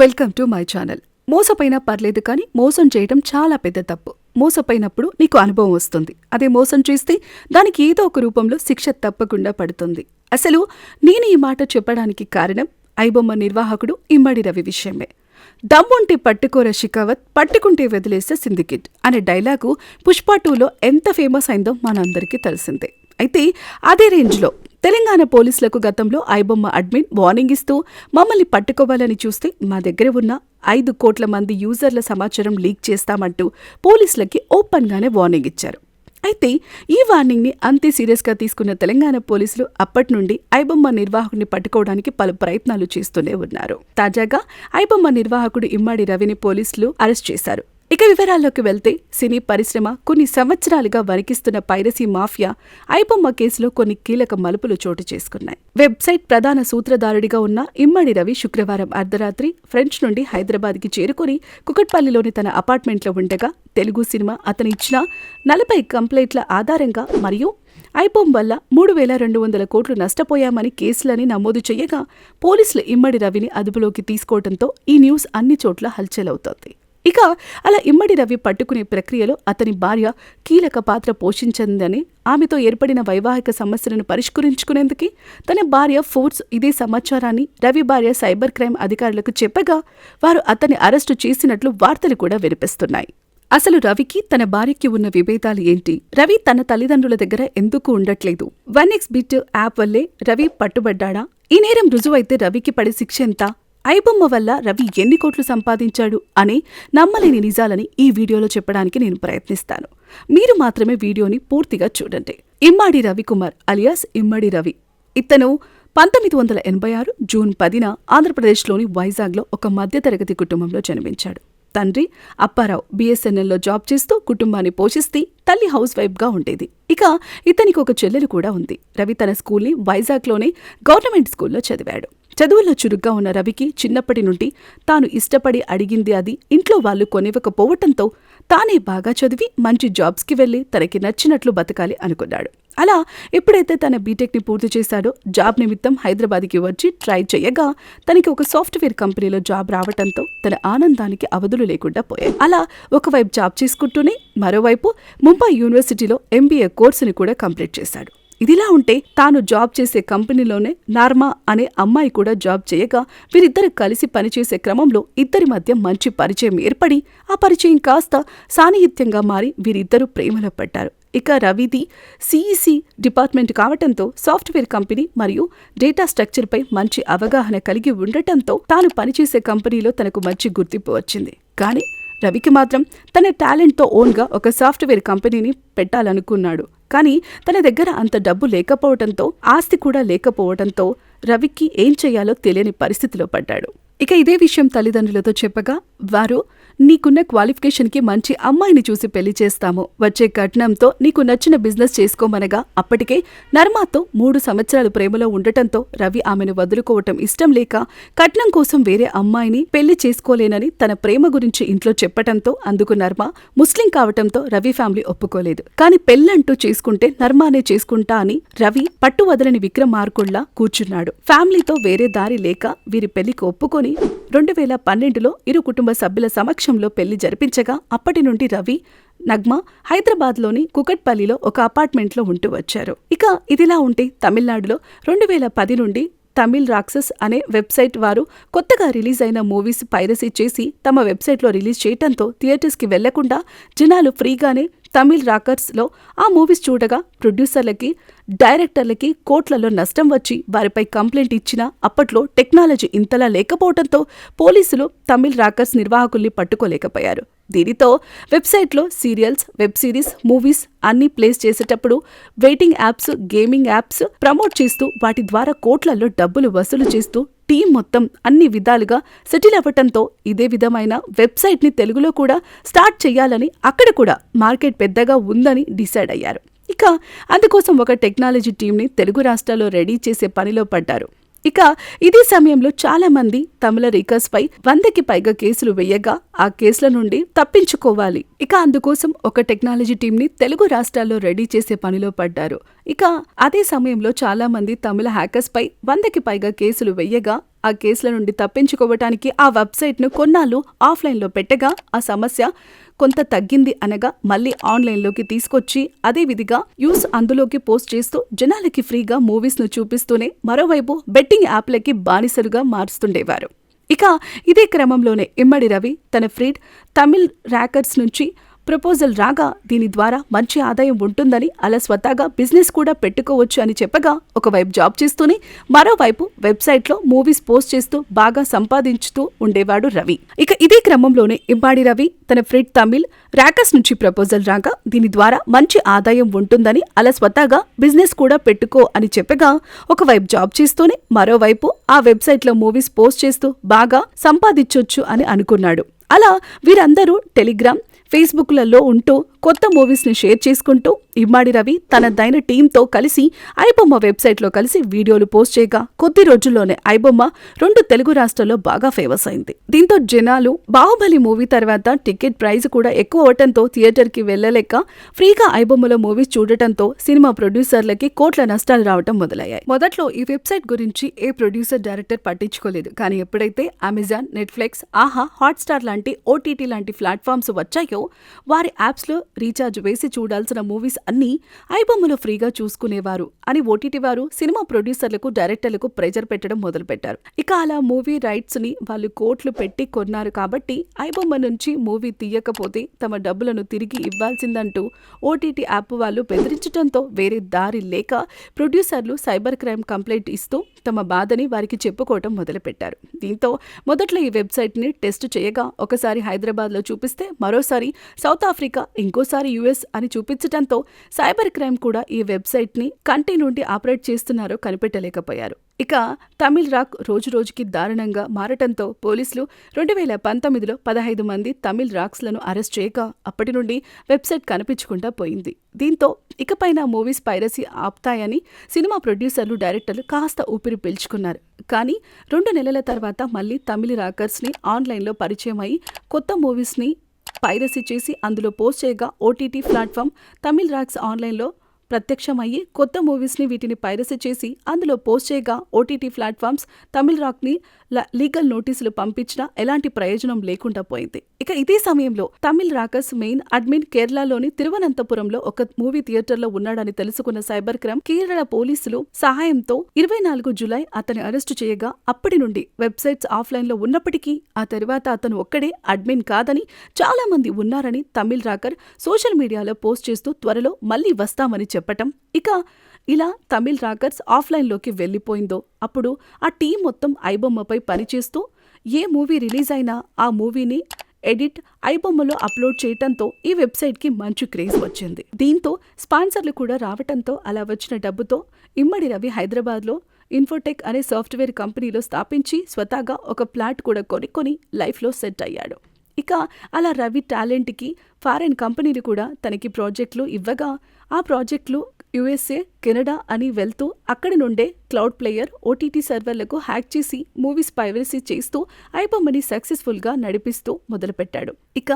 Welcome to my channel. మోసపోయినా పర్లేదు కానీ మోసం చేయడం చాలా పెద్ద తప్పు. మోసపోయినప్పుడు నీకు అనుభవం వస్తుంది. అదే మోసం చేస్తే దానికి ఏదో ఒక రూపంలో శిక్ష తప్పకుండా పడుతుంది. అసలు నేను ఈ మాట చెప్పడానికి కారణం ఐబొమ్మ నిర్వాహకుడు ఇమ్మడి రవి విషయమే. దమ్ముంటే పట్టుకోర షికావత్ పట్టుకుంటే వదిలేస్తే సిందికిట్ అనే డైలాగు పుష్ప టూలో ఎంత ఫేమస్ అయిందో మనందరికీ తెలిసిందే. అయితే అదే రేంజ్లో తెలంగాణ పోలీసులకు గతంలో ఐబొమ్మ అడ్మిన్ వార్నింగ్ ఇస్తూ మమ్మల్ని పట్టుకోవాలని చూస్తే మా దగ్గర ఉన్న ఐదు కోట్ల మంది యూజర్ల సమాచారం లీక్ చేస్తామంటూ పోలీసులకి ఓపెన్గానే వార్నింగ్ ఇచ్చారు. అయితే ఈ వార్నింగ్ని అంతే సీరియస్గా తీసుకున్న తెలంగాణ పోలీసులు అప్పటి నుండి ఐబొమ్మ నిర్వాహకుడిని పట్టుకోవడానికి పలు ప్రయత్నాలు చేస్తూనే ఉన్నారు. తాజాగా ఐబొమ్మ నిర్వాహకుడు ఇమ్మాడి రవిని పోలీసులు అరెస్ట్ చేశారు. ఇక వివరాల్లోకి వెళ్తే సినీ పరిశ్రమ కొన్ని సంవత్సరాలుగా వణికిస్తున్న పైరసీ మాఫియా ఐబొమ్మ కేసులో కొన్ని కీలక మలుపులు చోటు చేసుకున్నాయి. వెబ్సైట్ ప్రధాన సూత్రధారుడిగా ఉన్న ఇమ్మడి రవి శుక్రవారం అర్ధరాత్రి ఫ్రెంచ్ నుండి హైదరాబాద్కి చేరుకుని కుకట్పల్లిలోని తన అపార్ట్మెంట్లో ఉండగా తెలుగు సినిమా అతని ఇచ్చిన నలభై కంప్లైంట్ల ఆధారంగా మరియు ఐబొమ్ వల్ల మూడు వేల రెండు వందల కోట్లు నష్టపోయామని కేసులని నమోదు చేయగా పోలీసులు ఇమ్మడి రవిని అదుపులోకి తీసుకోవడంతో ఈ న్యూస్ అన్ని చోట్ల హల్చలవుతోంది ఇక అలా ఇమ్మడి రవి పట్టుకునే ప్రక్రియలో అతని భార్య కీలక పాత్ర పోషించిందని ఆమెతో ఏర్పడిన వైవాహిక సమస్యలను పరిష్కరించుకునేందుకు తన భార్య ఫోర్స్ ఇదే సమాచారాన్ని రవి భార్య సైబర్ క్రైమ్ అధికారులకు చెప్పగా వారు అతన్ని అరెస్టు చేసినట్లు వార్తలు కూడా వినిపిస్తున్నాయి. అసలు రవికి తన భార్యకి ఉన్న విభేదాలు ఏంటి? రవి తన తల్లిదండ్రుల దగ్గర ఎందుకు ఉండట్లేదు? వన్ ఎక్స్ బిట్ యాప్ వల్లే రవి పట్టుబడ్డాడా? ఈ నేరం రుజువైతే రవికి పడే శిక్ష ఎంత? ఐబొమ్మ వల్ల రవి ఎన్ని కోట్లు సంపాదించాడు అనే నమ్మలేని నిజాలని ఈ వీడియోలో చెప్పడానికి నేను ప్రయత్నిస్తాను. మీరు మాత్రమే వీడియోని పూర్తిగా చూడండి. ఇమ్మాడి రవికుమార్ అలియాస్ ఇమ్మడి రవి. ఇతను పంతొమ్మిది వందల ఎనభై ఆరు జూన్ పదిన ఆంధ్రప్రదేశ్లోని వైజాగ్లో ఒక మధ్యతరగతి కుటుంబంలో జన్మించాడు. తండ్రి అప్పారావు బీఎస్ఎన్ఎల్లో జాబ్ చేస్తూ కుటుంబాన్ని పోషిస్తూ తల్లి హౌస్ వైఫ్గా ఉండేది. ఇక ఇతనికి ఒక చెల్లెలు కూడా ఉంది. రవి తన స్కూల్ని వైజాగ్లోనే గవర్నమెంట్ స్కూల్లో చదివాడు. చదువుల్లో చురుగ్గా ఉన్న రవికి చిన్నప్పటి నుండి తాను ఇష్టపడి అడిగింది అది. ఇంట్లో వాళ్ళు కొనివ్వకపోవటంతో తానే బాగా చదివి మంచి జాబ్స్కి వెళ్ళి తనకి నచ్చినట్లు బతకాలి అనుకున్నాడు. అలా ఎప్పుడైతే తన బీటెక్ని పూర్తి చేశాడో జాబ్ నిమిత్తం హైదరాబాద్కి వచ్చి ట్రై చేయగా తనకి ఒక సాఫ్ట్వేర్ కంపెనీలో జాబ్ రావటంతో తన ఆనందానికి అవధులు లేకుండా పోయాయి. అలా ఒకవైపు జాబ్ చేసుకుంటూనే మరోవైపు ముంబై యూనివర్సిటీలో ఎంబీఏ కోర్సుని కూడా కంప్లీట్ చేశాడు. ఇదిలా ఉంటే తాను జాబ్ చేసే కంపెనీలోనే నార్మా అనే అమ్మాయి కూడా జాబ్ చేయగా వీరిద్దరు కలిసి పనిచేసే క్రమంలో ఇద్దరి మధ్య మంచి పరిచయం ఏర్పడి ఆ పరిచయం కాస్త సాన్నిహిత్యంగా మారి వీరిద్దరూ ప్రేమలో పడ్డారు. ఇక రవిది సిఈసి డిపార్ట్మెంట్ కావటంతో సాఫ్ట్వేర్ కంపెనీ మరియు డేటా స్ట్రక్చర్పై మంచి అవగాహన కలిగి ఉండటంతో తాను పనిచేసే కంపెనీలో తనకు మంచి గుర్తింపు వచ్చింది. కానీ రవికి మాత్రం తన టాలెంట్తో ఓన్గా ఒక సాఫ్ట్వేర్ కంపెనీని పెట్టాలనుకున్నాడు. కానీ తన దగ్గర అంత డబ్బు లేకపోవడంతో ఆస్తి కూడా లేకపోవడంతో రవికి ఏం చేయాలో తెలియని పరిస్థితిలో పడ్డాడు. ఇక ఇదే విషయం తల్లిదండ్రులతో చెప్పగా వారు నీకున్న క్వాలిఫికేషన్కి మంచి అమ్మాయిని చూసి పెళ్ళి చేస్తాము. వచ్చే కట్నంతో నీకు నచ్చిన బిజినెస్ చేసుకోమనగా అప్పటికే నర్మాతో మూడు సంవత్సరాలు ప్రేమలో ఉండటంతో రవి ఆమెను వదులుకోవటం ఇష్టం లేక కట్నం కోసం వేరే అమ్మాయిని పెళ్ళి చేసుకోలేనని తన ప్రేమ గురించి ఇంట్లో చెప్పటంతో అందుకు నర్మ ముస్లిం కావటంతో రవి ఫ్యామిలీ ఒప్పుకోలేదు. కానీ పెళ్ళంటూ చేసుకుంటే నర్మానే చేసుకుంటా అని రవి పట్టు వదలని విక్రమార్కుళ్ళా కూర్చున్నాడు. ఫ్యామిలీతో వేరే దారి లేక వీరి పెళ్ళికి ఒప్పుకొని రెండు వేల పన్నెండులో ఇరు కుటుంబ సభ్యుల సమక్షంలో పెళ్ళి జరిపించగా అప్పటి నుండి రవి నగ్మ హైదరాబాద్లోని కుకట్పల్లిలో ఒక అపార్ట్మెంట్లో ఉంటూ వచ్చారు. ఇక ఇదిలా ఉంటే తమిళనాడులో రెండు వేల పది నుండి తమిళ్ రాక్సస్ అనే వెబ్సైట్ వారు కొత్తగా రిలీజ్ అయిన మూవీస్ పైరసీ చేసి తమ వెబ్సైట్లో రిలీజ్ చేయటంతో థియేటర్స్కి వెళ్ళకుండా జనాలు ఫ్రీగానే తమిళ్ రాకర్స్లో ఆ మూవీస్ చూడగా ప్రొడ్యూసర్లకి డైరెక్టర్లకి కోట్లలో నష్టం వచ్చి వారిపై కంప్లైంట్ ఇచ్చినా అప్పట్లో టెక్నాలజీ ఇంతలా లేకపోవడంతో పోలీసులు తమిళ్ రాకర్స్ నిర్వాహకుల్ని పట్టుకోలేకపోయారు. దీనితో వెబ్సైట్లో సీరియల్స్ వెబ్ సిరీస్ మూవీస్ అన్నీ ప్లేస్ చేసేటప్పుడు waiting apps gaming apps promote చేస్తూ వాటి ద్వారా కోట్లలో డబ్బులు వసూలు చేస్తూ టీం మొత్తం అన్ని విధాలుగా సెటిల్ అవ్వటంతో ఇదే విధమైన వెబ్సైట్ని తెలుగులో కూడా స్టార్ట్ చేయాలని అక్కడ కూడా మార్కెట్ పెద్దగా ఉందని డిసైడ్ అయ్యారు. ఇక అందుకోసం ఒక టెక్నాలజీ టీంని తెలుగు రాష్ట్రాల్లో రెడీ చేసే పనిలో పడ్డారు. ఇక ఇదే సమయంలో చాలా మంది తమిళ రికర్స్ పై వందకి పైగా కేసులు వేయగా ఆ కేసుల నుండి తప్పించుకోవాలి. ఇక అందుకోసం ఒక టెక్నాలజీ టీంని తెలుగు రాష్ట్రాల్లో రెడీ చేసే పనిలో పడ్డారు. ఇక అదే సమయంలో చాలా మంది తమిళ హ్యాకర్స్ పై వందకి పైగా కేసులు వెయ్యగా ఆ కేసుల నుండి తప్పించుకోవటానికి ఆ వెబ్సైట్ను కొన్నాళ్ళు ఆఫ్లైన్లో పెట్టగా ఆ సమస్య కొంత తగ్గింది అనగా మళ్ళీ ఆన్లైన్లోకి తీసుకొచ్చి అదేవిధిగా యూస్ అందులోకి పోస్ట్ చేస్తూ జనాలకి ఫ్రీగా మూవీస్ను చూపిస్తూనే మరోవైపు బెట్టింగ్ యాప్లకి బానిసలుగా మారుస్తుండేవారు. ఇక ఇదే క్రమంలోనే ఇమ్మడి రవి తన ఫ్రీడ్ తమిళ్ ర్యాకర్స్ నుంచి ప్రపోజల్ రాగా దీని ద్వారా మంచి ఆదాయం ఉంటుందని అలా స్వతహాగా బిజినెస్ కూడా పెట్టుకోవచ్చు అని చెప్పగా ఒకవైపు జాబ్ చేస్తూనే మరోవైపు వెబ్సైట్లో మూవీస్ పోస్ట్ చేస్తూ బాగా సంపాదించుతూ ఉండేవాడు రవి. ఇక ఇదే క్రమంలోనే ఇమ్మాడి రవి తన ఫ్రెడ్ తమిళ్ ర్యాకర్స్ నుంచి ప్రపోజల్ రాగా దీని ద్వారా మంచి ఆదాయం ఉంటుందని అలా స్వతహాగా బిజినెస్ కూడా పెట్టుకో అని చెప్పగా ఒకవైపు జాబ్ చేస్తూనే మరోవైపు ఆ వెబ్సైట్లో మూవీస్ పోస్ట్ చేస్తూ బాగా సంపాదించొచ్చు అని అనుకున్నాడు. అలా వీరందరూ టెలిగ్రామ్ ఫేస్బుక్లలో ఉంటూ కొత్త మూవీస్ని షేర్ చేసుకుంటూ ఇమ్మాడి రవి తనదైన టీంతో కలిసి ఐబొమ్మ వెబ్సైట్లో కలిసి వీడియోలు పోస్ట్ చేయగా కొద్ది రోజుల్లోనే ఐబొమ్మ రెండు తెలుగు రాష్ట్రాల్లో బాగా ఫేమస్ అయింది. దీంతో జనాలు బాహుబలి మూవీ తర్వాత టికెట్ ప్రైస్ కూడా ఎక్కువ అవటంతో థియేటర్కి వెళ్ళలేక ఫ్రీగా ఐబొమ్మలో మూవీస్ చూడటంతో సినిమా ప్రొడ్యూసర్లకి కోట్ల నష్టాలు రావడం మొదలయ్యాయి. మొదట్లో ఈ వెబ్సైట్ గురించి ఏ ప్రొడ్యూసర్ డైరెక్టర్ పట్టించుకోలేదు. కానీ ఎప్పుడైతే అమెజాన్ నెట్ఫ్లిక్స్ ఆహా హాట్స్టార్ లాంటి ఓటీటీ లాంటి ప్లాట్ఫామ్స్ వచ్చాయో వారి యాప్స్లో రీఛార్జ్ వేసి చూడాల్సిన మూవీస్ అన్నీ ఐబొమ్మలో ఫ్రీగా చూసుకునేవారు అని ఓటీటీ వారు సినిమా ప్రొడ్యూసర్లకు డైరెక్టర్లకు ప్రెజర్ పెట్టడం మొదలుపెట్టారు. ఇక అలా మూవీ రైట్స్ని వాళ్ళు కోట్లు పెట్టి కొన్నారు కాబట్టి ఐబొమ్మ నుంచి మూవీ తీయకపోతే తమ డబ్బులను తిరిగి ఇవ్వాల్సిందంటూ ఓటీటీ యాప్ వాళ్ళు బెదిరించడంతో వేరే దారి లేక ప్రొడ్యూసర్లు సైబర్ క్రైమ్ కంప్లైంట్ ఇస్తూ తమ బాధని వారికి చెప్పుకోవటం మొదలుపెట్టారు. దీంతో మొదట్లో ఈ వెబ్సైట్ని టెస్ట్ చేయగా ఒకసారి హైదరాబాద్లో చూపిస్తే మరోసారి సౌత్ ఆఫ్రికా ఇంకోసారి యుఎస్ అని చూపించడంతో సైబర్ క్రైమ్ కూడా ఈ వెబ్సైట్ని కంటి నుండి ఆపరేట్ చేస్తున్నారో కనిపెట్టలేకపోయారు. ఇక తమిళ్ రాక్ రోజు రోజుకి దారుణంగా మారటంతో పోలీసులు రెండు వేల పంతొమ్మిదిలో పదహైదు మంది తమిళ్ రాక్స్లను అరెస్ట్ చేయక అప్పటి నుండి వెబ్సైట్ కనిపించకుండా పోయింది. దీంతో ఇకపైన మూవీస్ పైరసీ ఆపుతాయని సినిమా ప్రొడ్యూసర్లు డైరెక్టర్లు కాస్త ఊపిరి పీల్చుకున్నారు. కానీ రెండు నెలల తర్వాత మళ్ళీ తమిళ రాకర్స్ని ఆన్లైన్లో పరిచయం అయి కొత్త మూవీస్ని పైరసీ చేసి అందులో పోస్ట్ చేయగా ఓటీటీ ప్లాట్ఫామ్ తమిళ్ రాక్స్ ఆన్లైన్లో ప్రత్యక్షమయ్యి కొత్త మూవీస్ని వీటిని పైరసీ చేసి అందులో పోస్ట్ చేయగా ఓటీటీ ప్లాట్ఫామ్స్ తమిళ్ రాక్ని లీగల్ నోటీసులు పంపించినా ఎలాంటి ప్రయోజనం లేకుండా పోయింది. ఇక ఇదే సమయంలో తమిళ్ రాకర్స్ మెయిన్ అడ్మిన్ కేరళలోని తిరువనంతపురంలో ఒక మూవీ థియేటర్లో ఉన్నాడని తెలుసుకున్న సైబర్ క్రైమ్ కేరళ పోలీసులు సహాయంతో ఇరవై నాలుగు జులై అతని అరెస్టు చేయగా అప్పటి నుండి వెబ్సైట్స్ ఆఫ్లైన్లో ఉన్నప్పటికీ ఆ తర్వాత అతను ఒక్కడే అడ్మిన్ కాదని చాలా మంది ఉన్నారని తమిళ్ రాకర్ సోషల్ మీడియాలో పోస్ట్ చేస్తూ త్వరలో మళ్ళీ వస్తామని చెప్పటం. ఇక ఇలా తమిళ్ రాకర్స్ ఆఫ్లైన్లోకి వెళ్ళిపోయిందో అప్పుడు ఆ టీం మొత్తం ఐబొమ్మపై పనిచేస్తూ ఏ మూవీ రిలీజ్ అయినా ఆ మూవీని ఎడిట్ ఐబొమ్మలో అప్లోడ్ చేయటంతో ఈ వెబ్సైట్కి మంచి క్రేజ్ వచ్చింది. దీంతో స్పాన్సర్లు కూడా రావటంతో అలా వచ్చిన డబ్బుతో ఇమ్మడి రవి హైదరాబాద్లో ఇన్ఫోటెక్ అనే సాఫ్ట్వేర్ కంపెనీలో స్థాపించి స్వతహాగా ఒక ప్లాట్ కూడా కొనుక్కొని లైఫ్లో సెట్ అయ్యాడు. ఇక అలా రవి టాలెంట్కి ఫారెన్ కంపెనీలు కూడా తనకి ప్రాజెక్టులు ఇవ్వగా ఆ ప్రాజెక్టులు యుఎస్ఏ కెనడా అని వెళ్తూ అక్కడి నుండే క్లౌడ్ ప్లేయర్ ఓటీటీ సర్వర్లకు హ్యాక్ చేసి మూవీస్ పైరసీ చేస్తూ ఐబొమ్మని సక్సెస్ఫుల్గా నడిపిస్తూ మొదలుపెట్టాడు. ఇక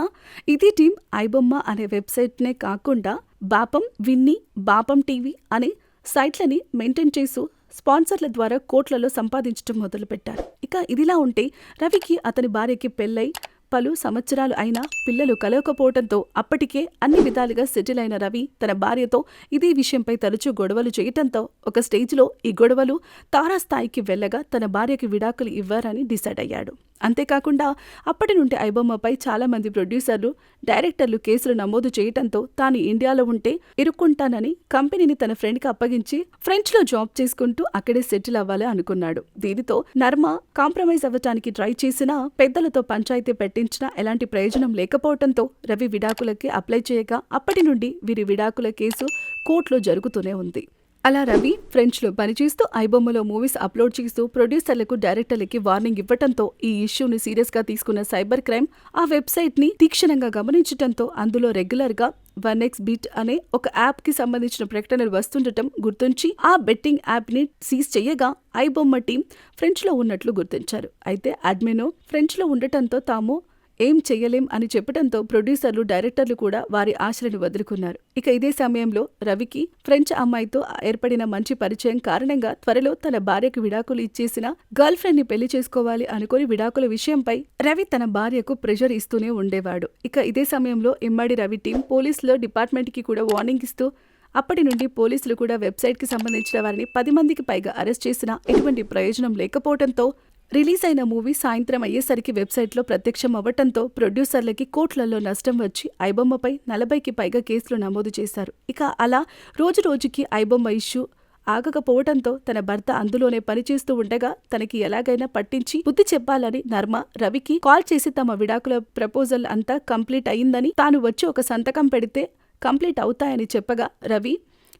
ఇది టీం ఐబొమ్మ అనే వెబ్సైట్నే కాకుండా బాపం విన్ని బాపం టీవీ అనే సైట్లని మెయింటైన్ చేస్తూ స్పాన్సర్ల ద్వారా కోట్లలో సంపాదించడం మొదలుపెట్టారు. ఇక ఇదిలా ఉంటే రవికి అతని భార్యకి పెళ్ళై పలు సంవత్సరాలు అయినా పిల్లలు కలవకపోవడంతో అప్పటికే అన్ని విధాలుగా సెటిల్ అయిన రవి తన భార్యతో ఇదే విషయంపై తరచూ గొడవలు చేయటంతో ఒక స్టేజ్లో ఈ గొడవలు తారాస్థాయికి వెళ్ళగా తన భార్యకి విడాకులు ఇవ్వారని డిసైడ్ అయ్యాడు. అంతేకాకుండా అప్పటి నుండి ఐబొమ్మపై చాలా మంది ప్రొడ్యూసర్లు డైరెక్టర్లు కేసులు నమోదు చేయటంతో తాను ఇండియాలో ఉంటే ఇరుక్కుంటానని కంపెనీని తన ఫ్రెండ్కి అప్పగించి ఫ్రెంచ్లో జాబ్ చేసుకుంటూ అక్కడే సెటిల్ అవ్వాలి అనుకున్నాడు. దీనితో నర్మ కాంప్రమైజ్ అవ్వటానికి ట్రై చేసినా పెద్దలతో పంచాయతీ పెట్టించినా ఎలాంటి ప్రయోజనం లేకపోవడంతో రవి విడాకులకి అప్లై చేయగా అప్పటి నుండి వీరి విడాకుల కేసు కోర్టులో జరుగుతూనే ఉంది. అలా రవి ఫ్రెంచ్లో పనిచేస్తూ ఐబొమ్మలో మూవీస్ అప్లోడ్ చేస్తూ ప్రొడ్యూసర్లకు డైరెక్టర్లకి వార్నింగ్ ఇవ్వటంతో ఈ ఇష్యూని సీరియస్గా తీసుకున్న సైబర్ క్రైమ్ ఆ వెబ్సైట్ని తీక్షణంగా గమనించటంతో అందులో రెగ్యులర్గా వన్ ఎక్స్ బీట్ అనే ఒక యాప్కి సంబంధించిన ప్రకటనలు వస్తుండటం గుర్తించి ఆ బెట్టింగ్ యాప్ని సీజ్ చేయగా ఐబొమ్మ టీం ఫ్రెంచ్లో ఉన్నట్లు గుర్తించారు. అయితే అడ్మినో ఫ్రెంచ్లో ఉండటంతో తాము ఏం చెయ్యలేం అని చెప్పడంతో ప్రొడ్యూసర్లు డైరెక్టర్లు కూడా వారి ఆశలను వదులుకున్నారు. ఇక ఇదే సమయంలో రవికి ఫ్రెంచ్ అమ్మాయితో ఏర్పడిన మంచి పరిచయం కారణంగా త్వరలో తన భార్యకు విడాకులు ఇచ్చేసిన గర్ల్ ఫ్రెండ్ని పెళ్ళి చేసుకోవాలి అనుకుని విడాకుల విషయంపై రవి తన భార్యకు ప్రెషర్ ఇస్తూనే ఉండేవాడు. ఇక ఇదే సమయంలో ఇమ్మడి రవి టీం పోలీసులో డిపార్ట్మెంట్కి కూడా వార్నింగ్ ఇస్తూ అప్పటి నుండి పోలీసులు కూడా వెబ్సైట్కి సంబంధించిన వారిని పది మందికి పైగా అరెస్ట్ చేసినా ఎటువంటి ప్రయోజనం లేకపోవడంతో రిలీజ్ అయిన మూవీ సాయంత్రం అయ్యేసరికి వెబ్సైట్లో ప్రత్యక్షం అవ్వటంతో ప్రొడ్యూసర్లకి కోట్లలో నష్టం వచ్చి ఐబొమ్మపై నలభైకి పైగా కేసులు నమోదు చేశారు. ఇక అలా రోజు రోజుకి ఐబొమ్మ ఇష్యూ ఆగకపోవడంతో తన భర్త అందులోనే పనిచేస్తూ ఉండగా తనకి ఎలాగైనా పట్టించి బుద్ధి చెప్పాలని నర్మ రవికి కాల్ చేసి తమ విడాకుల ప్రపోజల్ అంతా కంప్లీట్ అయిందని తాను వచ్చి ఒక సంతకం పెడితే కంప్లీట్ అవుతాయని చెప్పగా రవి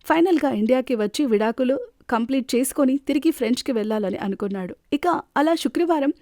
ఫైనల్గా ఇండియాకి వచ్చి విడాకులు కంప్లీట్ చేసుకొని తిరిగి ఫ్రెంచ్కి వెళ్ళాలని అనుకున్నాడు. ఇక అలా శుక్రవారం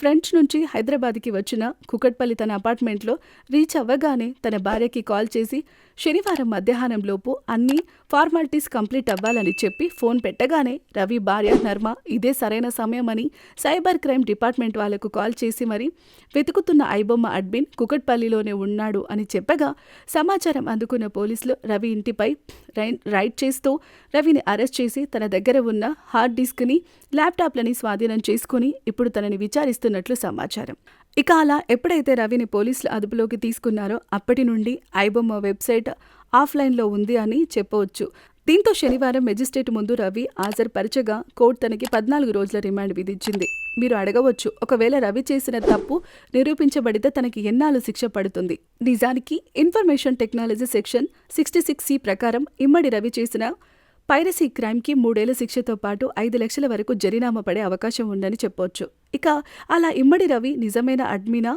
ఫ్రెంచ్ నుంచి హైదరాబాద్కి వచ్చిన కుకట్పల్లి తన అపార్ట్మెంట్లో రీచ్ అవ్వగానే తన భార్యకి కాల్ చేసి శనివారం మధ్యాహ్నం లోపు అన్ని ఫార్మాలిటీస్ కంప్లీట్ అవ్వాలని చెప్పి ఫోన్ పెట్టగానే రవి భార్య నర్మ ఇదే సరైన సమయమని సైబర్ క్రైమ్ డిపార్ట్మెంట్ వాళ్ళకు కాల్ చేసి మరి వెతుకుతున్న ఐబొమ్మ అడ్మిన్ కుకట్పల్లిలోనే ఉన్నాడు అని చెప్పగా సమాచారం అందుకున్న పోలీసులు రవి ఇంటిపై రై- రైడ్ చేస్తూ రవిని అరెస్ట్ చేసి తన దగ్గర ఉన్న హార్డ్ డిస్క్ని ల్యాప్టాప్లని స్వాధీనం చేసుకుని ఇప్పుడు తనని విచారిస్తున్నట్లు సమాచారం. ఇక అలా ఎప్పుడైతే రవిని పోలీసులు అదుపులోకి తీసుకున్నారో అప్పటి నుండి ఐబొమ్మ వెబ్సైట్ ఆఫ్లైన్లో ఉంది అని చెప్పవచ్చు. దీంతో శనివారం మెజిస్ట్రేట్ ముందు రవి హాజరుపరచగా కోర్టు తనకి పద్నాలుగు రోజుల రిమాండ్ విధించింది. మీరు అడగవచ్చు ఒకవేళ రవి చేసిన తప్పు నిరూపించబడితే తనకి ఎన్నాళ్ళు శిక్ష పడుతుంది. నిజానికి information technology section sixty six C ప్రకారం ఇమ్మడి రవి చేసిన పైరసీ క్రైమ్కి మూడేళ్ళ శిక్షతో పాటు ఐదు లక్షల వరకు జరినామా పడే అవకాశం ఉందని చెప్పొచ్చు. ఇక అలా ఇమ్మడి రవి నిజమైన అడ్మినా?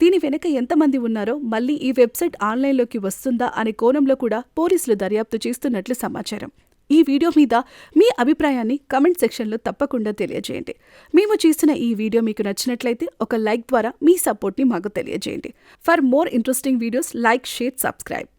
దీని వెనుక ఎంతమంది ఉన్నారో మళ్ళీ ఈ వెబ్సైట్ ఆన్లైన్లోకి వస్తుందా అనే కోణంలో కూడా పోలీసులు దర్యాప్తు చేస్తున్నట్లు సమాచారం. ఈ వీడియో మీద మీ అభిప్రాయాన్ని కమెంట్ సెక్షన్లో తప్పకుండా తెలియజేయండి. మేము చేసిన ఈ వీడియో మీకు నచ్చినట్లయితే ఒక లైక్ ద్వారా మీ సపోర్ట్ని మాకు తెలియజేయండి. For more interesting videos like share subscribe.